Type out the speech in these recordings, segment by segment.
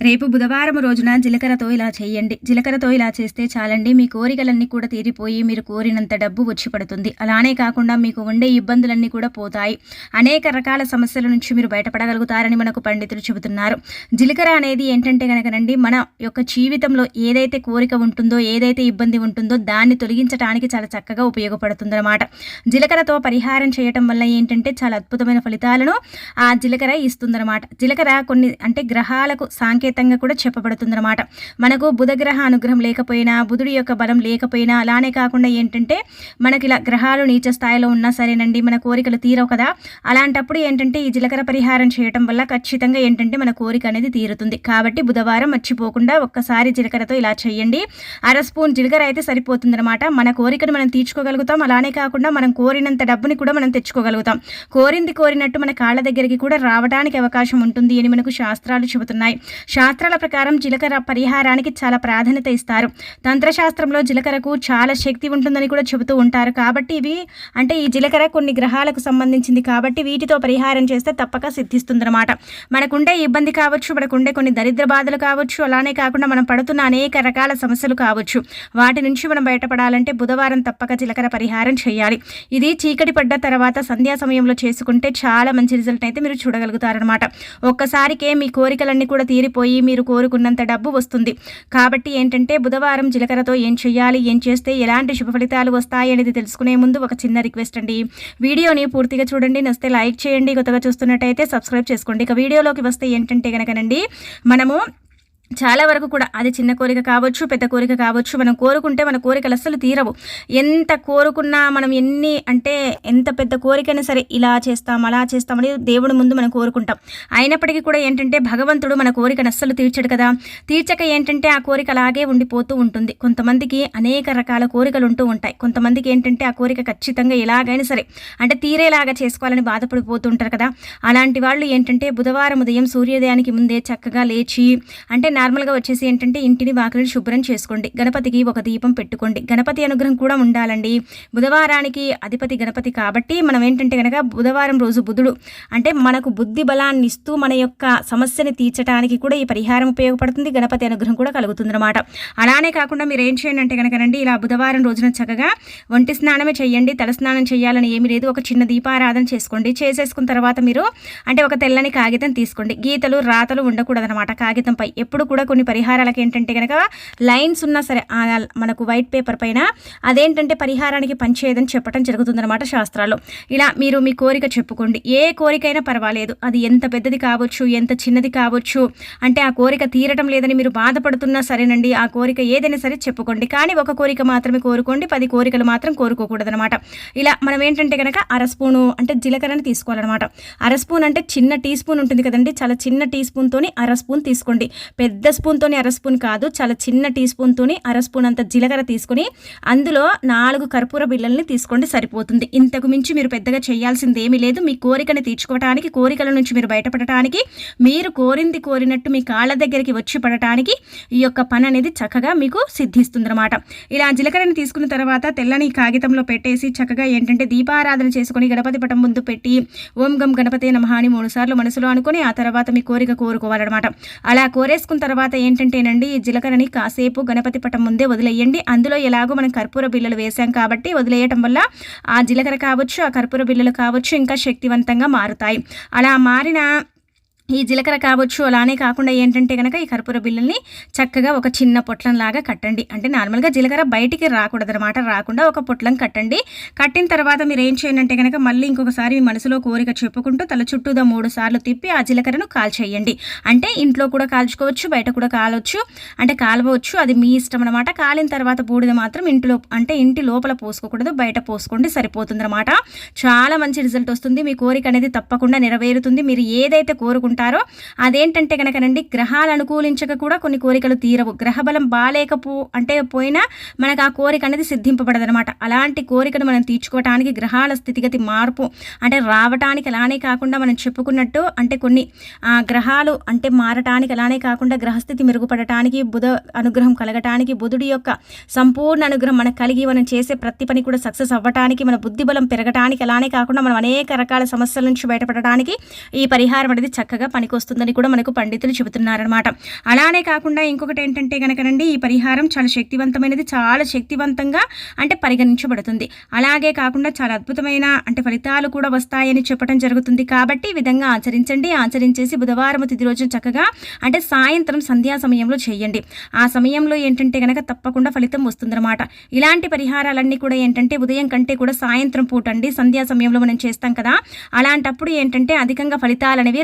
రేపు బుధవారం రోజున జీలకర్రతో ఇలా చేయండి. జీలకర్రతో ఇలా చేస్తే చాలండి. మీ కోరికలన్నీ కూడా తీరిపోయి మీరు కోరినంత డబ్బు వచ్చి పడుతుంది. అలానే కాకుండా మీకు ఉండే ఇబ్బందులన్నీ కూడా పోతాయి. అనేక రకాల సమస్యల నుంచి మీరు బయటపడగలుగుతారని మనకు పండితులు చెబుతున్నారు. జీలకర్ర అనేది ఏంటంటే కనుకనండి మన యొక్క జీవితంలో ఏదైతే కోరిక ఉంటుందో ఏదైతే ఇబ్బంది ఉంటుందో దాన్ని తొలగించడానికి చాలా చక్కగా ఉపయోగపడుతుందన్నమాట. జీలకర్రతో పరిహారం చేయటం వల్ల ఏంటంటే చాలా అద్భుతమైన ఫలితాలను ఆ జీలకర్ర ఇస్తుందన్నమాట. జీలకర్ర కొన్ని అంటే గ్రహాలకు సాంకేతిక సంకేతంగా కూడా చెప్పబడుతుందన్నమాట. మనకు బుధగ్రహ అనుగ్రహం లేకపోయినా బుధుడి యొక్క బలం లేకపోయినా అలానే కాకుండా ఏంటంటే మనకి ఇలా గ్రహాలు నీచ స్థాయిలో ఉన్నా సరేనండి మన కోరికలు తీరవు కదా. అలాంటప్పుడు ఏంటంటే ఈ జీలకర్ర పరిహారం చేయటం వల్ల ఖచ్చితంగా ఏంటంటే మన కోరిక అనేది తీరుతుంది. కాబట్టి బుధవారం మర్చిపోకుండా ఒక్కసారి జీలకర్రతో ఇలా చేయండి. అర స్పూన్ జీలకర్ర అయితే సరిపోతుందన్నమాట. మన కోరికను మనం తీర్చుకోగలుగుతాం. అలానే కాకుండా మనం కోరినంత డబ్బుని కూడా మనం తెచ్చుకోగలుగుతాం. కోరింది కోరినట్టు మన కాళ్ళ దగ్గరికి కూడా రావడానికి అవకాశం ఉంటుంది అని మనకు శాస్త్రాలు చెబుతున్నాయి. శాస్త్రాల ప్రకారం జీలకర్ర పరిహారానికి చాలా ప్రాధాన్యత ఇస్తారు. తంత్రశాస్త్రంలో జీలకర్రకు చాలా శక్తి ఉంటుందని కూడా చెబుతూ ఉంటారు. కాబట్టి ఇవి అంటే ఈ జీలకర్ర కొన్ని గ్రహాలకు సంబంధించింది కాబట్టి వీటితో పరిహారం చేస్తే తప్పక సిద్ధిస్తుందన్నమాట. మనకుండే ఇబ్బంది కావచ్చు మనకుండే కొన్ని దరిద్ర బాధలు కావచ్చు అలానే కాకుండా మనం పడుతున్న అనేక రకాల సమస్యలు కావచ్చు. వాటి నుంచి మనం బయటపడాలంటే బుధవారం తప్పక జీలకర్ర పరిహారం చేయాలి. ఇది చీకటి పడ్డ తర్వాత సంధ్యా సమయంలో చేసుకుంటే చాలా మంచి రిజల్ట్ అయితే మీరు చూడగలుగుతారనమాట ఒక్కసారికే మీ కోరికలన్నీ కూడా తీరిపోయి పోయి మీరు కోరుకున్నంత డబ్బు వస్తుంది. కాబట్టి ఏంటంటే బుధవారం జీలకర్రతో ఏం చేయాలి ఏం చేస్తే ఎలాంటి శుభ ఫలితాలు వస్తాయి అనేది తెలుసుకునే ముందు ఒక చిన్న రిక్వెస్ట్ అండి. వీడియోని పూర్తిగా చూడండి నస్తే లైక్ చేయండి. కొత్తగా చూస్తున్నట్టయితే సబ్స్క్రైబ్ చేసుకోండి. ఇక వీడియోలోకి వస్తే ఏంటంటే కనుకనండి మనము చాలా వరకు కూడా అది చిన్న కోరిక కావచ్చు పెద్ద కోరిక కావచ్చు మనం కోరుకుంటే మన కోరికలు అస్సలు తీరవు. ఎంత కోరుకున్నా మనం ఎన్ని అంటే ఎంత పెద్ద కోరికైనా సరే ఇలా చేస్తాం అలా చేస్తామని దేవుడి ముందు మనం కోరుకుంటాం. అయినప్పటికీ కూడా ఏంటంటే భగవంతుడు మన కోరికను అస్సలు తీర్చడు కదా. తీర్చక ఏంటంటే ఆ కోరిక అలాగే ఉండిపోతూ ఉంటుంది. కొంతమందికి అనేక రకాల కోరికలు ఉంటూ ఉంటాయి. కొంతమందికి ఏంటంటే ఆ కోరిక ఖచ్చితంగా ఎలాగైనా సరే అంటే తీరేలాగా చేసుకోవాలని బాధపడిపోతుంటారు కదా. అలాంటి వాళ్ళు ఏంటంటే బుధవారం ఉదయం సూర్యోదయానికి ముందే చక్కగా లేచి అంటే నార్మల్గా వచ్చేసి ఏంటంటే ఇంటిని వాకిలిని శుభ్రం చేసుకోండి. గణపతికి ఒక దీపం పెట్టుకోండి. గణపతి అనుగ్రహం కూడా ఉండాలండి. బుధవారానికి అధిపతి గణపతి కాబట్టి మనం ఏంటంటే కనుక బుధవారం రోజు బుధుడు అంటే మనకు బుద్ధి బలాన్ని ఇస్తూ మన యొక్క సమస్యని తీర్చడానికి కూడా ఈ పరిహారం ఉపయోగపడుతుంది. గణపతి అనుగ్రహం కూడా కలుగుతుంది అనమాట అలానే కాకుండా మీరు ఏం చేయండి అంటే కనుకనండి ఇలా బుధవారం రోజున చక్కగా ఒంటి స్నానమే చేయండి తల స్నానం చేయాలని ఏమీ లేదు. ఒక చిన్న దీపారాధన చేసుకోండి. చేసేసుకున్న తర్వాత మీరు అంటే ఒక తెల్లని కాగితం తీసుకోండి. గీతలు రాతలు ఉండకూడదనమాట కాగితంపై ఎప్పుడు కూడా కొన్ని పరిహారాలకు ఏంటంటే కనుక లైన్స్ ఉన్నా సరే మనకు వైట్ పేపర్ పైన అదేంటంటే పరిహారానికి పనిచేయదని చెప్పడం జరుగుతుందన్నమాట శాస్త్రాల్లో. ఇలా మీరు మీ కోరిక చెప్పుకోండి. ఏ కోరికైనా పర్వాలేదు. అది ఎంత పెద్దది కావచ్చు ఎంత చిన్నది కావచ్చు అంటే ఆ కోరిక తీరటం లేదని మీరు బాధపడుతున్నా సరేనండి. ఆ కోరిక ఏదైనా సరే చెప్పుకోండి. కానీ ఒక కోరిక మాత్రమే కోరుకోండి. పది కోరికలు మాత్రం కోరుకోకూడదనమాట ఇలా మనం ఏంటంటే కనుక అర స్పూను అంటే జీలకర్రని తీసుకోవాలన్నమాట. అర స్పూన్ అంటే చిన్న టీ స్పూన్ ఉంటుంది కదండి. చాలా చిన్న టీ స్పూన్తోని అర స్పూన్ తీసుకోండి. పెద్ద పెద్ద స్పూన్తోని అర స్పూన్ కాదు చాలా చిన్న టీ స్పూన్తోని అర స్పూన్ అంత జీలకర్ర తీసుకుని అందులో నాలుగు కర్పూర బిళ్ళల్ని తీసుకోండి సరిపోతుంది. ఇంతకు మించి మీరు పెద్దగా చేయాల్సింది ఏమీ లేదు. మీ కోరికని తీర్చుకోవడానికి కోరికల నుంచి మీరు బయటపడటానికి మీరు కోరింది కోరినట్టు మీ కాళ్ళ దగ్గరికి వచ్చి పడటానికి ఈ యొక్క పని అనేది చక్కగా మీకు సిద్ధిస్తుందన్నమాట. ఇలా జీలకర్రని తీసుకున్న తర్వాత తెల్లని కాగితంలో పెట్టేసి చక్కగా ఏంటంటే దీపారాధన చేసుకుని గణపతి పటం ముందు పెట్టి ఓం గం గణపతి నమహాని మూడుసార్లు మూడు సార్లు మనసులో అనుకుని ఆ తర్వాత మీ కోరిక కోరుకోవాలన్నమాట. అలా కోరేసుకున్న తర్వాత ఏంటంటేనండి ఈ జీలకర్రని కాసేపు గణపతి పటం ముందే వదిలేయండి. అందులో ఎలాగో మనం కర్పూర బిల్లలు వేసాం కాబట్టి వదిలేయటం వల్ల ఆ జీలకర్ర కావచ్చు ఆ కర్పూర బిల్లలు కావచ్చు ఇంకా శక్తివంతంగా మారుతాయి. అలా మారిన ఈ జీలకర్ర కావచ్చు అలానే కాకుండా ఏంటంటే కనుక ఈ కర్పూర బిళ్ళల్ని చక్కగా ఒక చిన్న పొట్లంలాగా కట్టండి. అంటే నార్మల్గా జీలకర్ర బయటికి రాకూడదు అనమాట రాకుండా ఒక పొట్లం కట్టండి. కట్టిన తర్వాత మీరు ఏం చేయండి కనుక మళ్ళీ ఇంకొకసారి మీ మనసులో కోరిక చెప్పుకుంటూ తల చుట్టూదా మూడు సార్లు తిప్పి ఆ జీలకర్రను కాల్చేయండి. అంటే ఇంట్లో కూడా కాల్చుకోవచ్చు బయట కూడా కాలవచ్చు అంటే కాలవచ్చు అది మీ ఇష్టం అనమాట కాలిన తర్వాత బూడిద మాత్రం ఇంటిలో అంటే ఇంటి లోపల పోసుకోకూడదు బయట పోసుకోండి సరిపోతుంది అనమాట చాలా మంచి రిజల్ట్ వస్తుంది. మీ కోరిక అనేది తప్పకుండా నెరవేరుతుంది. మీరు ఏదైతే కోరుకుంటారో అంటారో అదేంటంటే కనుకనండి గ్రహాలు అనుకూలించక కూడా కొన్ని కోరికలు తీరవు. గ్రహబలం బాగాలేకపో అంటే పోయినా మనకు ఆ కోరిక అనేది సిద్ధింపబడదనమాట. అలాంటి కోరికను మనం తీర్చుకోవటానికి గ్రహాల స్థితిగతి మార్పు అంటే రావటానికి అలానే కాకుండా మనం చెప్పుకున్నట్టు అంటే కొన్ని గ్రహాలు అంటే మారటానికి అలానే కాకుండా గ్రహస్థితి మెరుగుపడటానికి బుధ అనుగ్రహం కలగటానికి బుధుడి యొక్క సంపూర్ణ అనుగ్రహం మనకు కలిగి మనం చేసే ప్రతి పని కూడా సక్సెస్ అవ్వటానికి మన బుద్ధి బలం పెరగటానికి అలానే కాకుండా మనం అనేక రకాల సమస్యల నుంచి బయటపడటానికి ఈ పరిహారం అనేది చక్కగా పనికొస్తుందని కూడా మనకు పండితులు చెబుతున్నారనమాట అలానే కాకుండా ఇంకొకటి ఏంటంటే కనుకనండి ఈ పరిహారం చాలా శక్తివంతమైనది చాలా శక్తివంతంగా అంటే పరిగణించబడుతుంది. అలాగే కాకుండా చాలా అద్భుతమైన అంటే ఫలితాలు కూడా వస్తాయని చెప్పడం జరుగుతుంది. కాబట్టి ఈ విధంగా ఆచరించండి. ఆచరించేసి బుధవారం తిథి రోజు చక్కగా అంటే సాయంత్రం సంధ్యా సమయంలో చేయండి. ఆ సమయంలో ఏంటంటే కనుక తప్పకుండా ఫలితం వస్తుందన్నమాట. ఇలాంటి పరిహారాలన్నీ కూడా ఏంటంటే ఉదయం కంటే కూడా సాయంత్రం పూట అండి సంధ్యా సమయంలో మనం చేస్తాం కదా. అలాంటప్పుడు ఏంటంటే అధికంగా ఫలితాలు అనేవి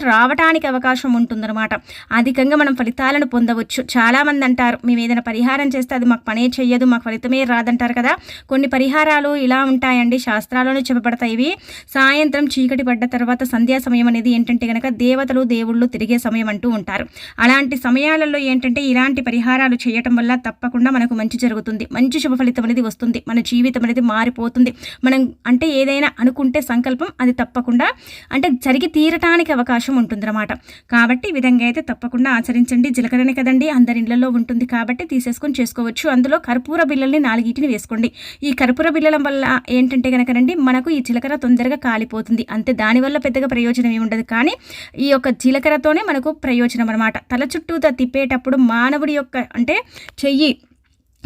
పెరగడానికి అవకాశం ఉంటుందన్నమాట. అధికంగా మనం ఫలితాలను పొందవచ్చు. చాలామంది అంటారు మేము ఏదైనా పరిహారం చేస్తే అది మాకు పనే చెయ్యదు మాకు ఫలితమే రాదంటారు కదా. కొన్ని పరిహారాలు ఇలా ఉంటాయండి. శాస్త్రాల్లోనే చెప్పబడతాయి ఇవి. సాయంత్రం చీకటి పడ్డ తర్వాత సంధ్యా సమయం అనేది ఏంటంటే కనుక దేవతలు దేవుళ్ళు తిరిగే సమయం అంటూ ఉంటారు. అలాంటి సమయాలలో ఏంటంటే ఇలాంటి పరిహారాలు చేయటం వల్ల తప్పకుండా మనకు మంచి జరుగుతుంది. మంచి శుభ ఫలితం అనేది వస్తుంది. మన జీవితం అనేది మారిపోతుంది. మనం అంటే ఏదైనా అనుకుంటే సంకల్పం అది తప్పకుండా అంటే జరిగి తీరటానికి అవకాశం ఉంటుందన్నమాట. కాబట్టి ఈ విధంగా అయితే తప్పకుండా ఆచరించండి. జీలకర్రనే కదండి అందరి ఇళ్ళలో ఉంటుంది కాబట్టి తీసేసుకొని చేసుకోవచ్చు. అందులో కర్పూర బిళ్ళల్ని నాలుగిటిని వేసుకోండి. ఈ కర్పూర బిళ్ళల వల్ల ఏంటంటే కనుకనండి మనకు ఈ జీలకర్ర తొందరగా కాలిపోతుంది. అంతే దానివల్ల పెద్దగా ప్రయోజనం ఏమి ఉండదు. కానీ ఈ యొక్క జీలకర్రతోనే మనకు ప్రయోజనం అనమాట తల చుట్టూతో తిప్పేటప్పుడు మానవుడి యొక్క అంటే చెయ్యి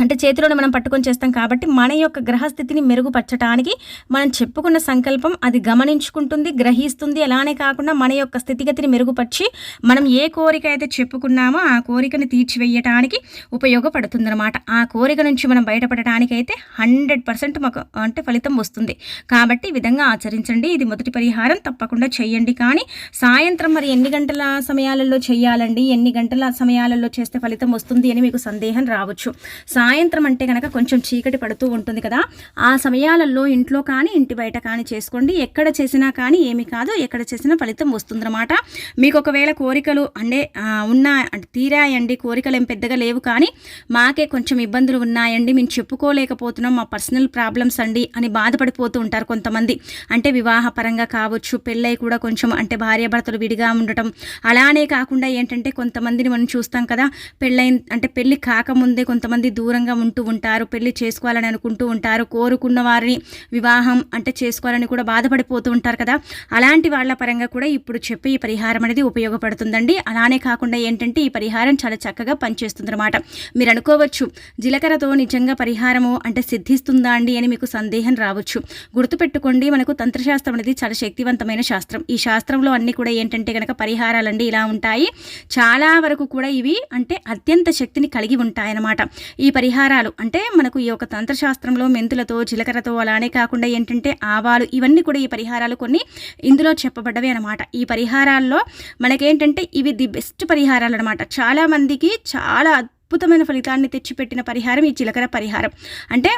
అంటే చేతిలోనే మనం పట్టుకొని చేస్తాం కాబట్టి మన యొక్క గ్రహస్థితిని మెరుగుపరచడానికి మనం చెప్పుకున్న సంకల్పం అది గమనించుకుంటుంది గ్రహిస్తుంది. అలానే కాకుండా మన యొక్క స్థితిగతిని మెరుగుపరిచి మనం ఏ కోరిక అయితే చెప్పుకున్నామో ఆ కోరికని తీర్చివేయటానికి ఉపయోగపడుతుందన్నమాట. ఆ కోరిక నుంచి మనం బయటపడటానికి అయితే హండ్రెడ్ పర్సెంట్ మాకు అంటే ఫలితం వస్తుంది. కాబట్టి ఈ విధంగా ఆచరించండి. ఇది మొదటి పరిహారం. తప్పకుండా చేయండి. కానీ సాయంత్రం మరి ఎన్ని గంటల సమయాలలో చేయాలండి? ఎన్ని గంటల సమయాలలో చేస్తే ఫలితం వస్తుంది అని మీకు సందేహం రావచ్చు. సాయంత్రం అంటే కనుక కొంచెం చీకటి పడుతూ ఉంటుంది కదా ఆ సమయాలలో ఇంట్లో కానీ ఇంటి బయట కానీ చేసుకోండి. ఎక్కడ చేసినా కానీ ఏమి కాదు ఎక్కడ చేసినా ఫలితం వస్తుందన్నమాట. మీకు ఒకవేళ కోరికలు అంటే ఉన్నా తీరాయండి కోరికలు ఏం పెద్దగా లేవు కానీ మాకే కొంచెం ఇబ్బందులు ఉన్నాయండి. మేము చెప్పుకోలేకపోతున్నాం మా పర్సనల్ ప్రాబ్లమ్స్ అండి అని బాధపడిపోతూ ఉంటారు కొంతమంది. అంటే వివాహపరంగా కావచ్చు పెళ్ళై కూడా కొంచెం అంటే భార్యాభర్తలు విడిగా ఉండటం. అలానే కాకుండా ఏంటంటే కొంతమందిని మనం చూస్తాం కదా పెళ్ళైన అంటే పెళ్ళి కాకముందే కొంతమంది దూరం దూరంగా ఉంటూ ఉంటారు పెళ్ళి చేసుకోవాలని అనుకుంటూ ఉంటారు కోరుకున్న వారిని వివాహం అంటే చేసుకోవాలని కూడా బాధపడిపోతూ ఉంటారు కదా. అలాంటి వాళ్ళ పరంగా కూడా ఇప్పుడు చెప్పే ఈ పరిహారం అనేది ఉపయోగపడుతుందండి. అలానే కాకుండా ఏంటంటే ఈ పరిహారం చాలా చక్కగా పనిచేస్తుందన్నమాట. మీరు అనుకోవచ్చు జీలకర్రతో నిజంగా పరిహారము అంటే సిద్ధిస్తుందా అండి అని మీకు సందేహం రావచ్చు. గుర్తుపెట్టుకోండి మనకు తంత్రశాస్త్రం అనేది చాలా శక్తివంతమైన శాస్త్రం. ఈ శాస్త్రంలో అన్ని కూడా ఏంటంటే కనుక పరిహారాలండి ఇలా ఉంటాయి. చాలా వరకు కూడా ఇవి అంటే అత్యంత శక్తిని కలిగి ఉంటాయన్నమాట. ఈ పరి పరిహారాలు. అంటే మనకు ఈ యొక్క తంత్రశాస్త్రంలో మెంతులతో జీలకర్రతో అలానే కాకుండా ఏంటంటే ఆవాలు ఇవన్నీ కూడా ఈ పరిహారాలు కొన్ని ఇందులో చెప్పబడ్డవి అనమాట ఈ పరిహారాల్లో మనకేంటంటే ఇవి ది బెస్ట్ పరిహారాలు అనమాట చాలామందికి చాలా అద్భుతమైన ఫలితాన్ని తెచ్చిపెట్టిన పరిహారం ఈ జీలకర్ర పరిహారం. అంటే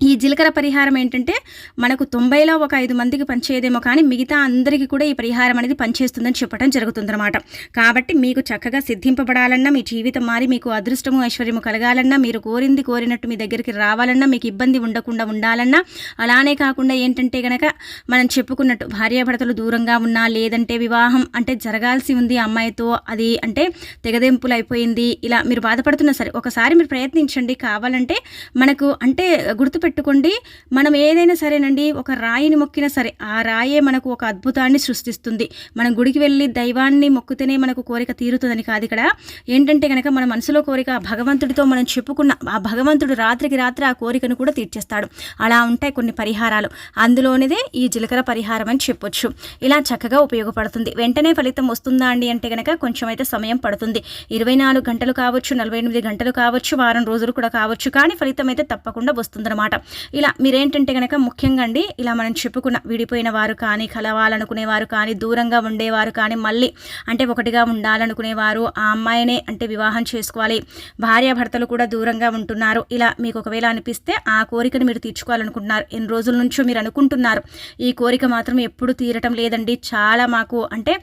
ఈ జీలకర్ర పరిహారం ఏంటంటే మనకు తొంభైలో ఒక ఐదు మందికి పనిచేయదేమో కానీ మిగతా అందరికీ కూడా ఈ పరిహారం అనేది పనిచేస్తుందని చెప్పడం జరుగుతుందన్నమాట. కాబట్టి మీకు చక్కగా సిద్ధింపబడాలన్నా మీ జీవితం మారి మీకు అదృష్టము ఐశ్వర్యము కలగాలన్నా మీరు కోరింది కోరినట్టు మీ దగ్గరికి రావాలన్నా మీకు ఇబ్బంది ఉండకుండా ఉండాలన్నా అలానే కాకుండా ఏంటంటే గనక మనం చెప్పుకున్నట్టు భార్యాభర్తలు దూరంగా ఉన్నా లేదంటే వివాహం అంటే జరగాల్సి ఉంది అమ్మాయితో అది అంటే తెగదెంపులు అయిపోయింది ఇలా మీరు బాధపడుతున్నా సరే ఒకసారి మీరు ప్రయత్నించండి. కావాలంటే మనకు అంటే గుర్తుపెట్టి పెట్టుకోండి మనం ఏదైనా సరేనండి ఒక రాయిని మొక్కినా సరే ఆ రాయే మనకు ఒక అద్భుతాన్ని సృష్టిస్తుంది. మనం గుడికి వెళ్ళి దైవాన్ని మొక్కుతేనే మనకు కోరిక తీరుతుందని కాదు ఇక్కడ. ఏంటంటే కనుక మన మనసులో కోరిక భగవంతుడితో మనం చెప్పుకున్న ఆ భగవంతుడు రాత్రికి రాత్రి ఆ కోరికను కూడా తీర్చేస్తాడు. అలా ఉంటాయి కొన్ని పరిహారాలు. అందులోనిదే ఈ జీలకర్ర పరిహారం అని చెప్పొచ్చు. ఇలా చక్కగా ఉపయోగపడుతుంది. వెంటనే ఫలితం వస్తుందా అండి అంటే కనుక కొంచెం అయితే సమయం పడుతుంది. ఇరవై నాలుగు గంటలు కావచ్చు నలభై ఎనిమిది గంటలు కావచ్చు వారం రోజులు కూడా కావచ్చు కానీ ఫలితం అయితే తప్పకుండా వస్తుందన్నమాట. ఇలా మీరేంటంటే కనుక ముఖ్యంగా అండి ఇలా మనం చెప్పుకున్న విడిపోయిన వారు కానీ కలవాలనుకునేవారు కానీ దూరంగా ఉండేవారు కానీ మళ్ళీ అంటే ఒకటిగా ఉండాలనుకునేవారు ఆ అమ్మాయినే అంటే వివాహం చేసుకోవాలి భార్యాభర్తలు కూడా దూరంగా ఉంటున్నారు ఇలా మీకు ఒకవేళ అనిపిస్తే ఆ కోరికను మీరు తీర్చుకోవాలనుకుంటున్నారు ఎన్ని రోజుల నుంచో మీరు అనుకుంటున్నారు ఈ కోరిక మాత్రం ఎప్పుడు తీరటం లేదండి చాలా మాకు అంటే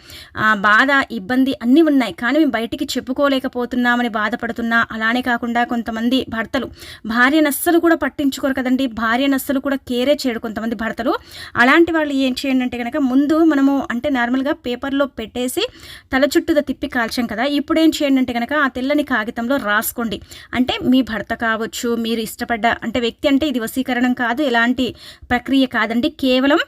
బాధ ఇబ్బంది అన్నీ ఉన్నాయి కానీ మేము బయటికి చెప్పుకోలేకపోతున్నామని బాధపడుతున్నా అలానే కాకుండా కొంతమంది భర్తలు భార్యను అస్సలు కూడా పట్టించుకోరు కదా కదండి భార్య నస్సలు కూడా కేరే చేయడు కొంతమంది భర్తలు. అలాంటి వాళ్ళు ఏం చేయండి అంటే కనుక ముందు మనము అంటే నార్మల్గా పేపర్లో పెట్టేసి తల చుట్టూ తిప్పి కాల్చాం కదా. ఇప్పుడు ఏం చేయండి అంటే కనుక ఆ తెల్లని కాగితంలో రాసుకోండి. అంటే మీ భర్త కావచ్చు మీరు ఇష్టపడ్డ అంటే వ్యక్తి అంటే ఇది వశీకరణం కాదు ఎలాంటి ప్రక్రియ కాదండి. కేవలం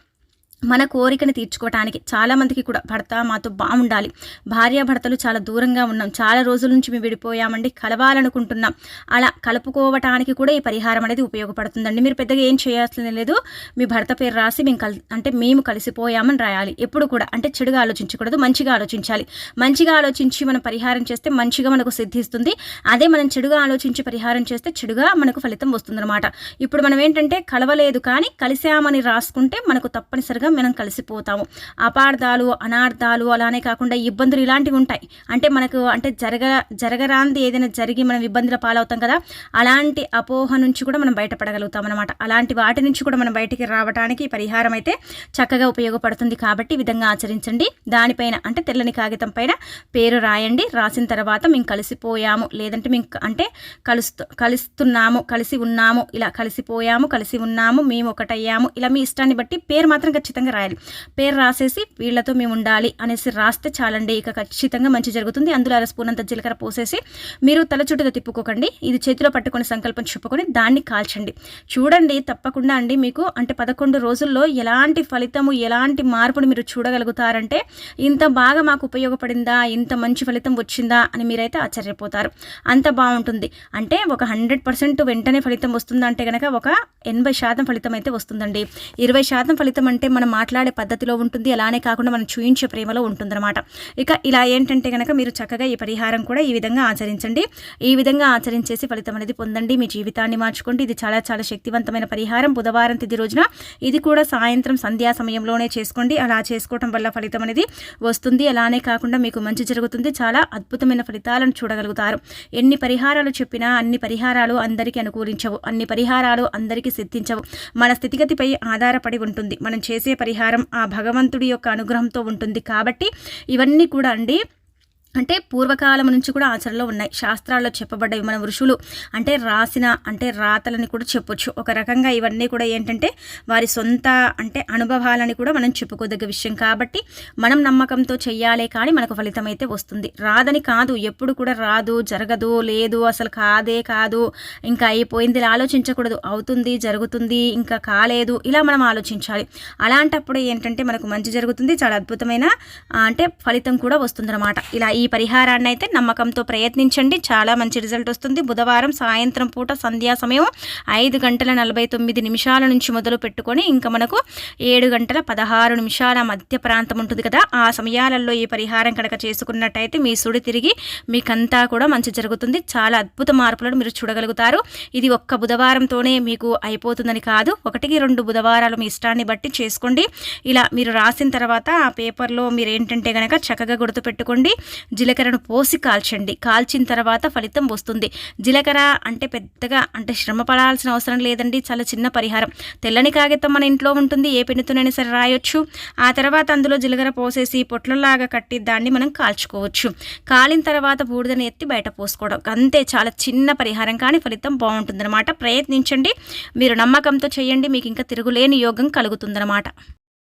మన కోరికను తీర్చుకోవటానికి చాలామందికి కూడా భర్త మాతో బాగుండాలి. భార్యాభర్తలు చాలా దూరంగా ఉన్నాం. చాలా రోజుల నుంచి మేము విడిపోయామండి. కలవాలనుకుంటున్నాం. అలా కలుపుకోవటానికి కూడా ఈ పరిహారం అనేది ఉపయోగపడుతుందండి. మీరు పెద్దగా ఏం చేయాల్సిన లేదు. మీ భర్త పేరు రాసి మేము కల్ అంటే మేము కలిసిపోయామని రాయాలి. ఎప్పుడు కూడా అంటే చెడుగా ఆలోచించకూడదు. మంచిగా ఆలోచించాలి. మంచిగా ఆలోచించి మనం పరిహారం చేస్తే మంచిగా మనకు సిద్ధిస్తుంది అదే మనం చెడుగా ఆలోచించి పరిహారం చేస్తే చెడుగా మనకు ఫలితం వస్తుందన్నమాట. ఇప్పుడు మనం ఏంటంటే కలవలేదు కానీ కలిసామని రాసుకుంటే మనకు తప్పనిసరిగా మనం కలిసిపోతాము. అపార్థాలు అనార్థాలు అలానే కాకుండా ఇబ్బందులు ఇలాంటివి ఉంటాయి. అంటే మనకు అంటే జరగ జరగరాంది ఏదైనా జరిగి మనం ఇబ్బందుల పాలవుతాం కదా అలాంటి అపోహ నుంచి కూడా మనం బయటపడగలుగుతాం అనమాట అలాంటి వాటి నుంచి కూడా మనం బయటికి రావడానికి పరిహారం అయితే చక్కగా ఉపయోగపడుతుంది కాబట్టి విధంగా ఆచరించండి. దానిపైన అంటే తెల్లని కాగితం పైన పేరు రాయండి. రాసిన తర్వాత మేము కలిసిపోయాము. లేదంటే మేము అంటే కలుస్తు కలుస్తున్నాము కలిసి ఉన్నాము ఇలా కలిసిపోయాము కలిసి ఉన్నాము మేము ఒకటయ్యాము. ఇలా మీ ఇష్టాన్ని బట్టి పేరు మాత్రం ఖచ్చితంగా రాయాలి. పేరు రాసేసి వీళ్ళతో మేము ఉండాలి అనేసి రాస్తే చాలండి. ఇక ఖచ్చితంగా మంచి జరుగుతుంది. అందులో అర స్పూన్ అంత జీలకర్ర పోసేసి మీరు తల చుట్టూ తిప్పుకోకండి. ఇది చేతిలో పట్టుకుని సంకల్పం చెప్పుకొని దాన్ని కాల్చండి. చూడండి తప్పకుండా అండి మీకు. అంటే పదకొండు రోజుల్లో ఎలాంటి ఫలితము ఎలాంటి మార్పును మీరు చూడగలుగుతారంటే ఇంత బాగా మాకు ఉపయోగపడిందా ఇంత మంచి ఫలితం వచ్చిందా అని మీరైతే ఆశ్చర్యపోతారు. అంత బాగుంటుంది. అంటే ఒక హండ్రెడ్ పర్సెంట్ వెంటనే ఫలితం వస్తుందా అంటే కనుక ఒక ఎనభై శాతం ఫలితం అయితే వస్తుందండి. ఇరవై శాతం ఫలితం అంటే మనం మాట్లాడే పద్ధతిలో ఉంటుంది. అలానే కాకుండా మనం చూయించే ప్రేమలో ఉంటుందన్నమాట. ఇక ఇలా ఏంటంటే కనుక మీరు చక్కగా ఈ పరిహారం కూడా ఈ విధంగా ఆచరించండి. ఈ విధంగా ఆచరించేసి ఫలితం అనేది పొందండి. మీ జీవితాన్ని మార్చుకోండి. ఇది చాలా చాలా శక్తివంతమైన పరిహారం. బుధవారం తిది రోజున ఇది కూడా సాయంత్రం సంధ్యా సమయంలోనే చేసుకోండి. అలా చేసుకోవటం వల్ల ఫలితం అనేది వస్తుంది. అలానే కాకుండా మీకు మంచి జరుగుతుంది. చాలా అద్భుతమైన ఫలితాలను చూడగలుగుతారు. ఎన్ని పరిహారాలు చెప్పినా అన్ని పరిహారాలు అందరికీ అనుకూలించవు. అన్ని పరిహారాలు అందరికీ సిద్ధించవు. మన స్థితిగతిపై ఆధారపడి ఉంటుంది. మనం చేసే పరిహారం ఆ భగవంతుడి యొక్క అనుగ్రహంతో ఉంటుంది కాబట్టి ఇవన్నీ కూడా అండి. అంటే పూర్వకాలం నుంచి కూడా ఆచరణలో ఉన్నాయి. శాస్త్రాల్లో చెప్పబడ్డవి మన ఋషులు అంటే రాసిన అంటే రాతలని కూడా చెప్పొచ్చు. ఒక రకంగా ఇవన్నీ కూడా ఏంటంటే వారి సొంత అంటే అనుభవాలని కూడా మనం చెప్పుకోదగ్గ విషయం. కాబట్టి మనం నమ్మకంతో చెయ్యాలే కానీ మనకు ఫలితం అయితే వస్తుంది. రాదని కాదు ఎప్పుడు కూడా రాదు జరగదు లేదు అసలు కాదే కాదు ఇంకా అయిపోయింది ఆలోచించకూడదు. అవుతుంది జరుగుతుంది ఇంకా కాలేదు ఇలా మనం ఆలోచించాలి. అలాంటప్పుడు ఏంటంటే మనకు మంచి జరుగుతుంది చాలా అద్భుతమైన అంటే ఫలితం కూడా వస్తుందన్నమాట. ఇలా ఈ పరిహారాన్ని అయితే నమ్మకంతో ప్రయత్నించండి. చాలా మంచి రిజల్ట్ వస్తుంది. బుధవారం సాయంత్రం పూట సంధ్యా సమయం ఐదు గంటల నలభై తొమ్మిది నిమిషాల నుంచి మొదలు పెట్టుకొని ఇంకా మనకు ఏడు గంటల పదహారు నిమిషాల మధ్య ప్రాంతం ఉంటుంది కదా. ఆ సమయాలలో ఈ పరిహారం కనుక చేసుకున్నట్టయితే మీ సుడి తిరిగి మీకంతా కూడా మంచి జరుగుతుంది. చాలా అద్భుత మార్పులను మీరు చూడగలుగుతారు. ఇది ఒక్క బుధవారంతోనే మీకు అయిపోతుందని కాదు. ఒకటికి రెండు బుధవారాలు మీ ఇష్టాన్ని బట్టి చేసుకోండి. ఇలా మీరు రాసిన తర్వాత ఆ పేపర్లో మీరు ఏంటంటే కనుక చక్కగా గుర్తుపెట్టుకోండి. జీలకర్రను పోసి కాల్చండి. కాల్చిన తర్వాత ఫలితం వస్తుంది. జీలకర్ర అంటే పెద్దగా అంటే శ్రమ పడాల్సిన అవసరం లేదండి. చాలా చిన్న పరిహారం. తెల్లని కాగితం మన ఇంట్లో ఉంటుంది. ఏ పెన్నుతోనైనా సరే రాయొచ్చు. ఆ తర్వాత అందులో జీలకర్ర పోసేసి పొట్లలాగా కట్టి దాన్ని మనం కాల్చుకోవచ్చు. కాలిన తర్వాత బూడిదని ఎత్తి బయట పోసుకోవడం. అంతే చాలా చిన్న పరిహారం కానీ ఫలితం బాగుంటుందన్నమాట. ప్రయత్నించండి. మీరు నమ్మకంతో చేయండి. మీకు ఇంకా తిరుగులేని యోగం కలుగుతుందన్నమాట.